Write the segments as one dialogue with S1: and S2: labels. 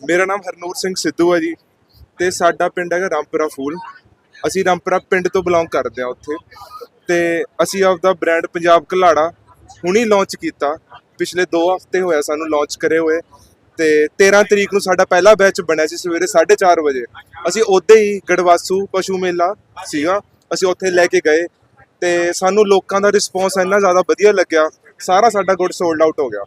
S1: ਮੇਰਾ ਨਾਮ ਹਰਨੂਰ ਸਿੰਘ ਸਿੱਧੂ ਹੈ ਜੀ ਤੇ ਸਾਡਾ ਪਿੰਡ ਹੈਗਾ ਰਾਮਪੁਰਾ ਫੂਲ। ਅਸੀਂ ਰਾਮਪੁਰਾ ਪਿੰਡ ਤੋਂ ਬਿਲੋਂਗ ਕਰਦੇ ਹਾਂ ਉੱਥੇ। ਤੇ ਅਸੀਂ ਆਪਦਾ ਬ੍ਰਾਂਡ ਪੰਜਾਬ ਘਲਾੜਾ ਹੁਣੀ ਲਾਂਚ ਕੀਤਾ। ਪਿਛਲੇ 2 ਹਫ਼ਤੇ ਹੋਇਆ ਸਾਨੂੰ ਲਾਂਚ ਕਰੇ ਹੋਏ। ਤੇ 13 ਤਰੀਕ ਨੂੰ ਸਾਡਾ ਪਹਿਲਾ ਬੈਚ ਬਣਿਆ ਸੀ ਸਵੇਰੇ 4:30 ਵਜੇ। ਅਸੀਂ ਉੱਥੇ ਹੀ ਗੜਵਾਸੂ ਪਸ਼ੂ ਮੇਲਾ ਸੀਗਾ। ਅਸੀਂ ਉੱਥੇ ਲੈ ਕੇ ਗਏ। ਤੇ ਸਾਨੂੰ ਲੋਕਾਂ ਦਾ ਰਿਸਪੌਂਸ ਇੰਨਾ ਜ਼ਿਆਦਾ ਵਧੀਆ ਲੱਗਿਆ। ਸਾਰਾ ਸਾਡਾ ਗੁੱਡ ਸੋਲਡ ਆਊਟ ਹੋ ਗਿਆ।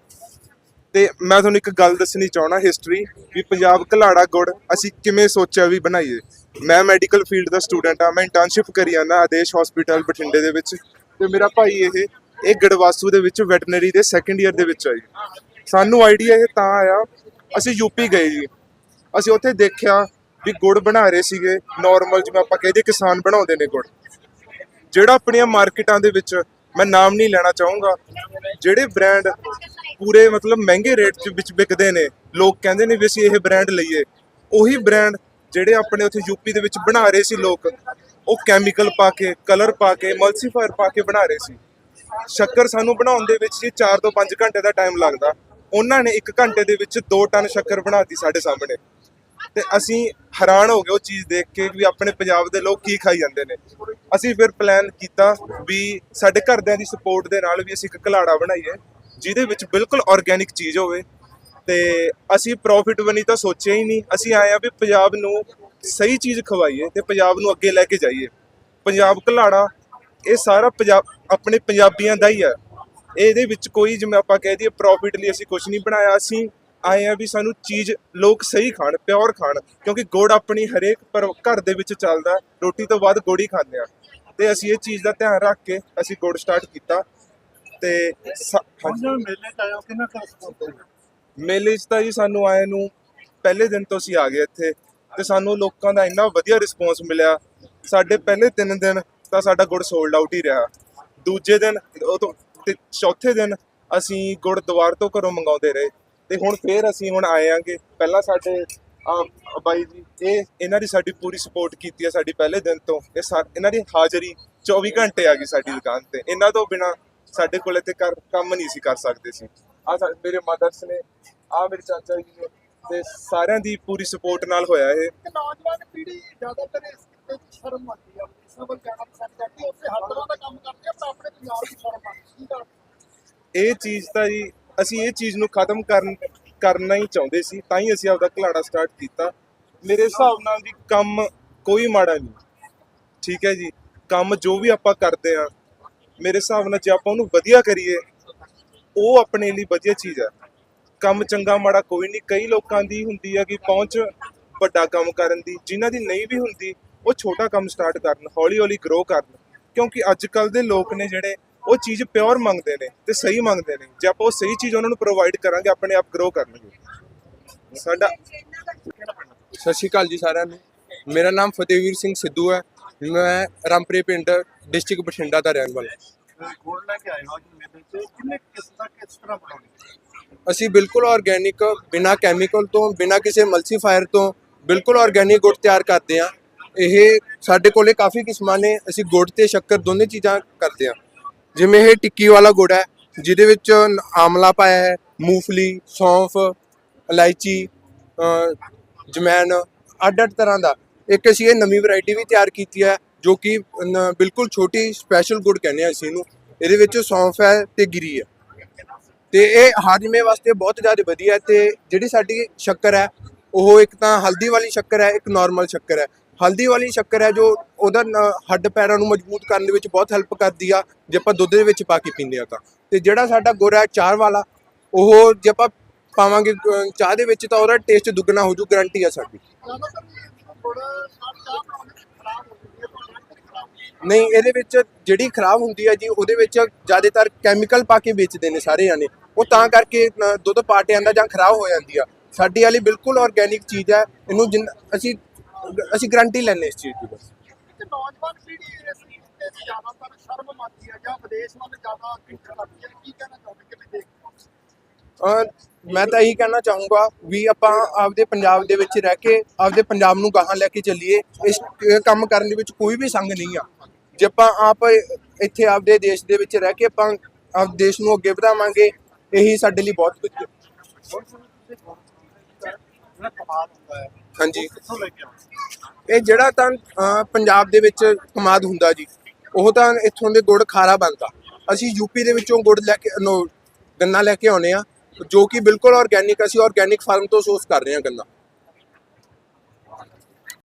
S1: ਤੇ ਮੈਂ ਤੁਹਾਨੂੰ ਇੱਕ ਗੱਲ ਦੱਸਣੀ ਚਾਹਣਾ ਹਿਸਟਰੀ ਵੀ ਪੰਜਾਬ ਘਲਾੜਾ ਗੁੜ ਅਸੀਂ ਕਿਵੇਂ ਸੋਚਿਆ ਵੀ ਬਣਾਈਏ। ਮੈਂ ਮੈਡੀਕਲ ਫੀਲਡ ਦਾ ਸਟੂਡੈਂਟ ਆ ਮੈਂ ਇੰਟਰਨਸ਼ਿਪ ਕਰੀ ਜਾਂਦਾ ਆਦੇਸ਼ ਹਸਪੀਟਲ ਬਠਿੰਡੇ ਦੇ ਵਿੱਚ ਤੇ ਮੇਰਾ ਭਾਈ ਇਹ ਇਹ ਗੜਵਾਸੂ ਦੇ ਵਿੱਚ ਵੈਟਰਨਰੀ ਦੇ ਸੈਕੰਡ ਇਅਰ ਦੇ ਵਿੱਚ ਆਈ। ਸਾਨੂੰ ਆਈਡੀਆ ਇਹ ਤਾਂ ਆਇਆ, ਅਸੀਂ ਯੂਪੀ ਗਏ ਜੀ। ਅਸੀਂ ਉੱਥੇ ਦੇਖਿਆ ਵੀ ਗੁੜ ਬਣਾ ਰਹੇ ਸੀਗੇ ਨਾਰਮਲ ਜਿਵੇਂ ਆਪਾਂ ਕਹਿੰਦੇ ਕਿਸਾਨ ਬਣਾਉਂਦੇ ਨੇ ਗੁੜ। ਜਿਹੜਾ ਆਪਣੀਆਂ ਮਾਰਕੀਟਾਂ ਦੇ ਵਿੱਚ, ਮੈਂ ਨਾਮ ਨਹੀਂ ਲੈਣਾ ਚਾਹੂੰਗਾ, ਜਿਹੜੇ ਬ੍ਰਾਂਡ ਪੂਰੇ ਮਤਲਬ ਮਹਿੰਗੇ ਰੇਟ 'ਚ ਵਿੱਚ ਵਿਕਦੇ ਨੇ। ਲੋਕ ਕਹਿੰਦੇ ਨੇ ਵੀ ਅਸੀਂ ਇਹ ਬ੍ਰਾਂਡ ਲਈਏ। ਉਹੀ ਬ੍ਰਾਂਡ ਜਿਹੜੇ ਆਪਣੇ ਉੱਥੇ ਯੂਪੀ ਦੇ ਵਿੱਚ ਬਣਾ ਰਹੇ ਸੀ ਲੋਕ, ਉਹ ਕੈਮੀਕਲ ਪਾ ਕੇ ਕਲਰ ਪਾ ਕੇ ਮਲਸੀਫਾਇਰ ਪਾ ਕੇ ਬਣਾ ਰਹੇ ਸੀ। ਸ਼ੱਕਰ ਸਾਨੂੰ ਬਣਾਉਣ ਦੇ ਵਿੱਚ ਜੀ 4 ਤੋਂ 5 ਘੰਟੇ ਦਾ ਟਾਈਮ ਲੱਗਦਾ। ਉਹਨਾਂ ਨੇ 1 ਘੰਟੇ ਦੇ ਵਿੱਚ 2 ਟਨ ਸ਼ੱਕਰ ਬਣਾਤੀ ਸਾਡੇ ਸਾਹਮਣੇ। ਤੇ ਅਸੀਂ ਹੈਰਾਨ ਹੋ ਗਏ ਉਹ ਚੀਜ਼ ਦੇਖ ਕੇ ਵੀ ਆਪਣੇ ਪੰਜਾਬ ਦੇ ਲੋਕ ਕੀ ਖਾਈ ਜਾਂਦੇ ਨੇ। ਅਸੀਂ ਫਿਰ ਪਲਾਨ ਕੀਤਾ ਵੀ ਸਾਡੇ ਘਰਦਿਆਂ ਦੀ ਸਪੋਰਟ ਦੇ ਨਾਲ ਵੀ ਅਸੀਂ ਇੱਕ ਘਲਾੜਾ ਬਣਾਈਏ। ਜਿਹਦੇ ਵਿੱਚ ਬਿਲਕੁਲ ਆਰਗੇਨਿਕ ਚੀਜ਼ ਹੋਵੇ, ਤੇ ਅਸੀਂ ਪ੍ਰੋਫਿਟ ਬਣੀ ਤਾਂ ਸੋਚਿਆ ਹੀ ਨਹੀਂ। ਅਸੀਂ ਆਏ ਆ ਵੀ ਪੰਜਾਬ ਨੂੰ ਸਹੀ ਚੀਜ਼ ਖਵਾਈਏ ਤੇ ਪੰਜਾਬ ਨੂੰ ਅੱਗੇ ਲੈ ਕੇ ਜਾਈਏ। ਪੰਜਾਬ ਘਲਾੜਾ, ਇਹ ਸਾਰਾ ਪੰਜਾਬ, ਆਪਣੇ ਪੰਜਾਬੀਆਂ ਦਾ ਹੀ ਹੈ। ਇਹਦੇ ਵਿੱਚ ਕੋਈ ਜਿਵੇਂ ਆਪਾਂ ਕਹਿ ਦਈਏ ਪ੍ਰੋਫਿਟ ਲਈ ਅਸੀਂ ਕੁਝ ਨਹੀਂ ਬਣਾਇਆ। ਅਸੀਂ ਆਏ ਆ ਵੀ ਸਾਨੂੰ ਚੀਜ਼, ਲੋਕ ਸਹੀ ਖਾਣ ਪਿਓਰ ਖਾਣ, ਕਿਉਂਕਿ ਗੁੜ ਆਪਣੀ ਹਰੇਕ ਪਰ, ਘਰ ਦੇ ਵਿੱਚ ਚੱਲਦਾ, ਰੋਟੀ ਤੋਂ ਬਾਅਦ ਗੁੜ ਹੀ ਖਾਂਦੇ ਆ ਤੇ ਅਸੀਂ ਇਹ ਚੀਜ਼ ਦਾ ਧਿਆਨ ਰੱਖ ਕੇ ਅਸੀਂ ਗੁੜ ਸਟਾਰਟ ਕੀਤਾ। ਤੇ ਸ- ਹਾਂਜੀ।
S2: ਹੁਣ ਮੇਲੇ ਚ ਆਇਆ ਕਿੰਨਾ ਕੁ response ਹੋਇਆ?
S1: ਮੇਲੇ 'ਚ ਤਾਂ ਜੀ ਸਾਨੂੰ ਆਏ ਨੂੰ ਪਹਿਲੇ ਦਿਨ ਤੋਂ ਅਸੀਂ ਆ ਗਏ ਇੱਥੇ ਤੇ ਸਾਨੂੰ ਲੋਕਾਂ ਦਾ ਇੰਨਾ ਵਧੀਆ ਰਿਸਪੌਂਸ ਮਿਲਿਆ। ਸਾਡੇ ਪਹਿਲੇ ਤਿੰਨ ਦਿਨ ਤਾਂ ਸਾਡਾ ਗੁੜ ਸੋਲਡ ਆਊਟ ਹੀ ਰਿਹਾ। ਦੂਜੇ ਦਿਨ ਉਹ ਤੋਂ ਤੇ ਚੌਥੇ ਦਿਨ ਅਸੀਂ ਗੁੜ ਦੁਬਾਰ ਤੋਂ ਘਰੋਂ ਮੰਗਾਉਂਦੇ ਰਹੇ ਤੇ ਹੁਣ ਫੇਰ ਅਸੀਂ ਹੁਣ ਆਏ ਆਂਗੇ। ਪਹਿਲਾਂ ਸਾਡੇ ਆ ਬਾਈ ਜੀ ਇਹ ਇਹਨਾਂ ਦੀ ਸਾਡੀ ਪੂਰੀ ਸਪੋਰਟ ਕੀਤੀ ਹੈ ਸਾਡੀ ਪਹਿਲੇ ਦਿਨ ਤੋਂ। ਇਹ ਸਾ- ਇਹਨਾਂ ਦੀ ਹਾਜ਼ਰੀ 24 ਘੰਟੇ ਆ ਗਈ ਸਾਡੀ ਦੁਕਾਨ ਤੇ। ਇਹਨਾਂ ਤੋਂ ਬਿਨਾ ਸਾਡੇ ਕੋਲ ਕਰ- ਕੰਮ ਨਹੀਂ ਸੀ ਕਰ ਸਕਦੇ ਸੀ। ਆ ਮੇਰੇ ਮਦਰਸ ਨੇ ਆ ਮੇਰੇ ਚਾਚਾ ਜੀ ਨੇ ਤੇ ਸਾਰਿਆਂ ਦੀ ਪੂਰੀ ਸਪੋਰਟ ਨਾਲ ਹੋਇਆ ਇਹ।
S2: ਨੌਜਵਾਨ ਪੀੜ੍ਹੀ ਜ਼ਿਆਦਾਤਰ ਇਸ ਕਿੱਤੇ ਸ਼ਰਮ ਆਉਂਦੀ ਆ। ਵੱਲ ਜਾਣਾ ਪਸੰਦ ਕਰਦੀ ਉੱਥੇ ਹਰ ਤਰ੍ਹਾਂ ਦਾ ਕੰਮ ਕਰਦੇ ਆ ਪਰ ਆਪਣੇ ਪੰਜਾਬ ਦੀ ਸ਼ਰਮ ਆਉਂਦੀ
S1: ਇਹ ਚੀਜ਼ ਤਾਂ ਜੀ ਅਸੀਂ ਇਹ ਚੀਜ਼ ਨੂੰ ਖਤਮ ਕਰਨ ਕਰਨਾ ਹੀ ਚਾਹੁੰਦੇ ਸੀ ਤਾਂ ਹੀ ਅਸੀਂ ਆਪਦਾ ਘਲਾੜਾ ਸਟਾਰਟ ਕੀਤਾ। ਮੇਰੇ ਹਿਸਾਬ ਨਾਲ ਜੀ ਕੰਮ ਕੋਈ ਮਾੜਾ ਨਹੀਂ। ਠੀਕ ਹੈ ਜੀ ਕੰਮ ਜੋ ਵੀ ਆਪਾਂ ਕਰਦੇ ਆ ਮੇਰੇ ਹਿਸਾਬ ਨਾਲ ਜੇ ਆਪਾਂ ਉਹਨੂੰ ਵਧੀਆ ਕਰੀਏ, ਉਹ ਆਪਣੇ ਲਈ ਵਧੀਆ ਚੀਜ਼ ਹੈ ਕੰਮ ਚੰਗਾ ਮਾੜਾ ਕੋਈ ਨਹੀਂ, ਕਈ ਲੋਕਾਂ ਦੀ ਹੁੰਦੀ ਹੈ ਕਿ ਪਹੁੰਚ ਵੱਡਾ ਕੰਮ ਕਰਨ ਦੀ, ਜਿਨ੍ਹਾਂ ਦੀ ਨਹੀਂ ਵੀ ਹੁੰਦੀ, ਉਹ ਛੋਟਾ ਕੰਮ ਸਟਾਰਟ ਕਰਨ ਹੌਲੀ ਹੌਲੀ ਗਰੋ ਕਰਨ। ਕਿਉਂਕਿ ਅੱਜ ਕੱਲ ਦੇ ਲੋਕ ਨੇ ਜਿਹੜੇ, ਉਹ ਚੀਜ਼ ਪਿਓਰ ਮੰਗਦੇ ਨੇ ਤੇ ਸਹੀ ਮੰਗਦੇ ਨੇ। ਜੇ ਆਪਾਂ ਉਹ ਸਹੀ ਚੀਜ਼ ਉਹਨਾਂ ਨੂੰ ਪ੍ਰੋਵਾਈਡ ਕਰਾਂਗੇ, ਆਪਣੇ ਆਪ ਗਰੋ ਕਰਨਗੇ। ਸਾਡਾ
S3: ਸਤਿ ਸ਼੍ਰੀ ਅਕਾਲ ਜੀ ਸਾਰਿਆਂ ਨੂੰ। ਮੇਰਾ ਨਾਮ ਫਤਿਹਵੀਰ ਸਿੰਘ ਸਿੱਧੂ ਹੈ। ਮੈਂ ਰਾਮਪੁਰੇ ਪਿੰਡ ਡਿਸਟ੍ਰਿਕਟ ਬਠਿੰਡਾ ਦਾ ਰਹਿਣ ਵਾਲਾ। ਅਸੀਂ ਬਿਲਕੁਲ ਆਰਗੇਨਿਕ ਬਿਨਾ ਕੈਮੀਕਲ ਤੋਂ ਬਿਨਾ ਕਿਸੇ ਮਲਸੀਫਾਇਰ ਤੋਂ ਬਿਲਕੁਲ ਆਰਗੇਨਿਕ ਗੁੜ ਤਿਆਰ ਕਰਦੇ ਹਾਂ। ਇਹ ਸਾਡੇ ਕੋਲੇ ਕਾਫੀ ਕਿਸਮਾਂ ਨੇ ਅਸੀਂ ਗੁੜ ਤੇ ਸ਼ੱਕਰ ਦੋਨੇ ਚੀਜ਼ਾਂ ਕਰਦੇ ਹਾਂ। ਜਿਵੇਂ ਇਹ ਟਿੱਕੀ ਵਾਲਾ ਗੁੜ ਹੈ ਜਿਹਦੇ ਵਿੱਚ ਆਮਲਾ ਪਾਇਆ ਹੈ ਮੂੰਗਫਲੀ ਸੌਂਫ ਇਲਾਇਚੀ ਅ, ਜਮੈਨ ਅੱਡ ਅੱਡ ਤਰ੍ਹਾਂ ਦਾ। ਇੱਕ ਅਸੀਂ ਇਹ ਨਵੀਂ ਵੈਰਾਈਟੀ ਵੀ ਤਿਆਰ ਕੀਤੀ ਹੈ ਜੋ ਕਿ ਬਿਲਕੁਲ ਛੋਟੀ ਸਪੈਸ਼ਲ ਗੁੜ ਕਹਿੰਦੇ ਆ ਅਸੀਂ ਇਹਨੂੰ ਇਹਦੇ ਵਿੱਚ ਸੌਂਫ ਹੈ ਤੇ ਗਿਰੀ ਹੈ। ਤੇ ਇਹ ਹਾਜ਼ਮੇ ਵਾਸਤੇ ਬਹੁਤ ਜ਼ਿਆਦਾ ਵਧੀਆ ਹੈ ਤੇ ਜਿਹੜੀ ਸਾਡੀ ਸ਼ੱਕਰ ਹੈ, ਉਹ ਇੱਕ ਤਾਂ ਹਲਦੀ ਵਾਲੀ ਸ਼ੱਕਰ ਹੈ, ਇੱਕ ਨਾਰਮਲ ਸ਼ੱਕਰ ਹੈ। ਹਲਦੀ ਵਾਲੀ ਸ਼ੱਕਰ ਹੈ ਜੋ ਉਹਦਾ ਹੱਡ ਪੈਰਾਂ ਨੂੰ ਮਜ਼ਬੂਤ ਕਰਨ ਦੇ ਵਿੱਚ ਬਹੁਤ ਹੈਲਪ ਕਰਦੀ ਆ। ਜੇ ਆਪਾਂ ਦੁੱਧ ਦੇ ਵਿੱਚ ਪਾ ਕੇ ਪੀਂਦੇ ਆ ਤਾਂ। ਤੇ ਜਿਹੜਾ ਸਾਡਾ ਗੁੜ ਹੈ ਚਾਰ ਵਾਲਾ, ਉਹ ਜੇ ਆਪਾਂ ਪਾਵਾਂਗੇ ਚਾਹ ਦੇ ਵਿੱਚ ਤਾਂ ਉਹਦਾ ਟੇਸਟ ਦੁੱਗਣਾ ਹੋ ਜੂ ਗਰੰਟੀ ਆ ਸਾਡੀ
S2: ਜ਼ਿਆਦਾਤਰ ਥੋੜਾ ਨਾਲ ਚਾਹ ਬਣਾਉਣੀ ਖਰਾਬ ਹੋ ਜਾਂਦੀ ਹੈ ਪਰ ਰੰਗ ਖਰਾਬ
S3: ਨਹੀਂ ਇਹਦੇ ਵਿੱਚ ਜਿਹੜੀ ਖਰਾਬ ਹੁੰਦੀ ਹੈ ਜੀ ਉਹਦੇ ਵਿੱਚ ਜ਼ਿਆਦਾਤਰ ਕੈਮੀਕਲ ਪਾ ਕੇ ਵੇਚਦੇ ਨੇ ਸਾਰੇ ਜਾਣੇ ਉਹ ਤਾਂ ਕਰਕੇ ਅ, ਦੁੱਧ ਪਾਟਿਆਂ ਦਾ ਜਾਂ ਖਰਾਬ ਹੋ ਜਾਂਦੀ ਆ। ਸਾਡੀ ਵਾਲੀ ਬਿਲਕੁਲ ਆਰਗੇਨਿਕ ਚੀਜ਼ ਹੈ। ਇਹਨੂੰ ਜਿੰਨ ਅਸੀਂ ਅਸੀਂ ਗਾਰੰਟੀ ਲੈਂਦੇ ਇਸ ਚੀਜ਼ ਦੀ ਬਸ।
S2: ਕਿ ਨੌਜਵਾਨ ਪੀੜ੍ਹੀ ਇਸ ਕਿੱਤੇ 'ਚ ਜ਼ਿਆਦਾਤਰ ਸ਼ਰਮ ਮੰਨਦੀ ਹੈ ਜਾਂ ਵਿਦੇਸ਼ ਵੱਲ ਜ਼ਿਆਦਾ ਖਿੱਚ ਕਰਦੀ ਹੈ। ਕੀ ਕਹਿਣਾ ਚਾਹੁੰਦੇ ਕਿਵੇਂ ਦੇਖਦੇ ਹੋ
S3: ਅਹ ਮੈਂ ਤਾਂ ਇਹੀ ਕਹਿਣਾ ਚਾਹੂੰਗਾ ਵੀ ਆਪਾਂ ਆਪਦੇ ਪੰਜਾਬ ਦੇ ਵਿੱਚ ਰਹਿ ਕੇ ਆਪਦੇ ਪੰਜਾਬ ਨੂੰ ਗਾਹਾਂ ਲੈ ਕੇ ਚੱਲੀਏ। ਇਸ ਕੰਮ ਕਰਨ ਦੇ ਵਿੱਚ ਕੋਈ ਵੀ ਸੰਗ ਨਹੀਂ ਆ। ਜੇ ਆਪਾਂ ਆਪ ਇੱਥੇ ਆਪਦੇ ਦੇਸ਼ ਦੇ ਵਿੱਚ ਰਹਿ ਕੇ ਆਪਾਂ ਆਪ ਦੇਸ਼ ਨੂੰ ਅੱਗੇ ਵਧਾਵਾਂਗੇ, ਇਹੀ ਸਾਡੇ ਲਈ ਬਹੁਤ ਵਧੀਆ
S2: ਹੈ।
S3: ਹਾਂਜੀ। ਇਹ ਜਿਹੜਾ ਤਾਂ ਪੰਜਾਬ ਦੇ ਵਿੱਚ ਕਮਾਦ ਹੁੰਦਾ ਜੀ, ਉਹ ਤਾਂ ਇੱਥੋਂ ਦੇ ਗੁੜ ਖਾਰਾ ਬਣਦਾ। ਅਸੀਂ ਯੂਪੀ ਦੇ ਵਿੱਚੋਂ ਗੁੜ ਲੈ ਕੇ, ਨੋ, ਗੰਨਾ ਲੈ ਕੇ ਆਉਨੇ ਆ ਜੋ ਕਿ ਬਿਲਕੁਲ ਆਰਗੈਨਿਕ ਅਸੀਂ ਆਰਗੈਨਿਕ ਫਾਰਮ ਤੋਂ ਸੋਰਸ ਕਰ ਰਹੇ ਹਾਂ ਗੰਨਾ।